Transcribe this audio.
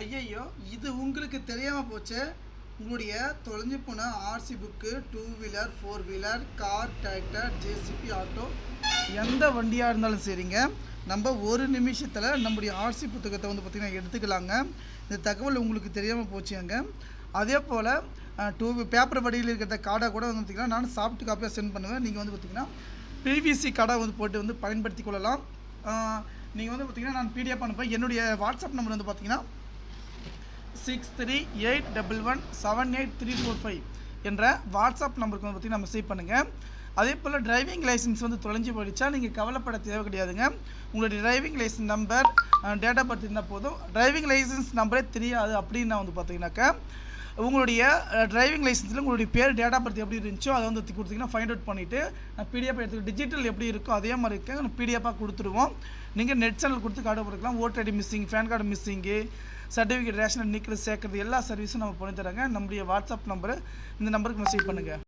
ஐயையோ இது உங்களுக்கு தெரியாமல் போச்சு. உங்களுடைய தொலைஞ்சு போன RC book two wheeler four wheeler car tractor JCB auto எந்த வண்டியாக இருந்தாலும் சரிங்க. நம்ம ஒரு நிமிஷத்தில் நம்முடைய ஆர்சி புத்தகத்தை வந்து பார்த்திங்கன்னா எடுத்துக்கலாங்க. இந்த தகவல் உங்களுக்கு தெரியாமல் போச்சுங்க. அதே போல் டூ பேப்பர் வடியில் இருக்கிற கார்டை கூட வந்து பார்த்திங்கன்னா நான் சாஃப்ட் காப்பியாக சென்ட் பண்ணுவேன். நீங்கள் வந்து பார்த்திங்கன்னா பிவிசி கார்டை வந்து போட்டு வந்து பயன்படுத்தி கொள்ளலாம். நீங்கள் வந்து பார்த்திங்கன்னா நான் பிடிஎஃப் அனுப்பேன் என்னுடைய வாட்ஸ்அப் நம்பர் வந்து பார்த்திங்கன்னா six three eight double one seven eight three four five என்ற வாட்ஸ்அப் நம்பருக்கு வந்து பார்த்திங்கன்னா மெசேஜ் பண்ணுங்கள் அதே போல் டிரைவிங் லைசன்ஸ் வந்து தொலைஞ்சு போயிடுச்சா நீங்கள் கவலைப்பட தேவை கிடையாதுங்க. உங்களுடைய driving licence number date of birth இருந்தால் போதும். டிரைவிங் லைசன்ஸ் நம்பரே தெரியாது அப்படின்னா வந்து பார்த்தீங்கன்னாக்கா உங்களுடைய டிரைவிங் லைசன்ஸில் உங்களுடைய பேர் டேட் ஆஃப் பர்த் எப்படி இருந்துச்சோ அதை வந்து கொடுத்தீங்கன்னா ஃபைண்ட் அவுட் பண்ணிவிட்டு நான் பிடிஎஃப் எடுத்து டிஜிட்டல் எப்படி இருக்கோ அதே மாதிரி இருக்க நான் பிடிஎஃபாக கொடுத்துருவோம். நீங்கள் நெட் சேனல் கொடுத்து கார்டு கொடுக்கலாம் voter ID missing pan card missing certificate ration நிற்கிறது சேர்க்குறது எல்லா சர்வீஸும் நம்ம பண்ணி தராங்க நம்முடைய வாட்ஸ்அப் நம்பரு இந்த நம்பருக்கு மெசேஜ் பண்ணுங்கள்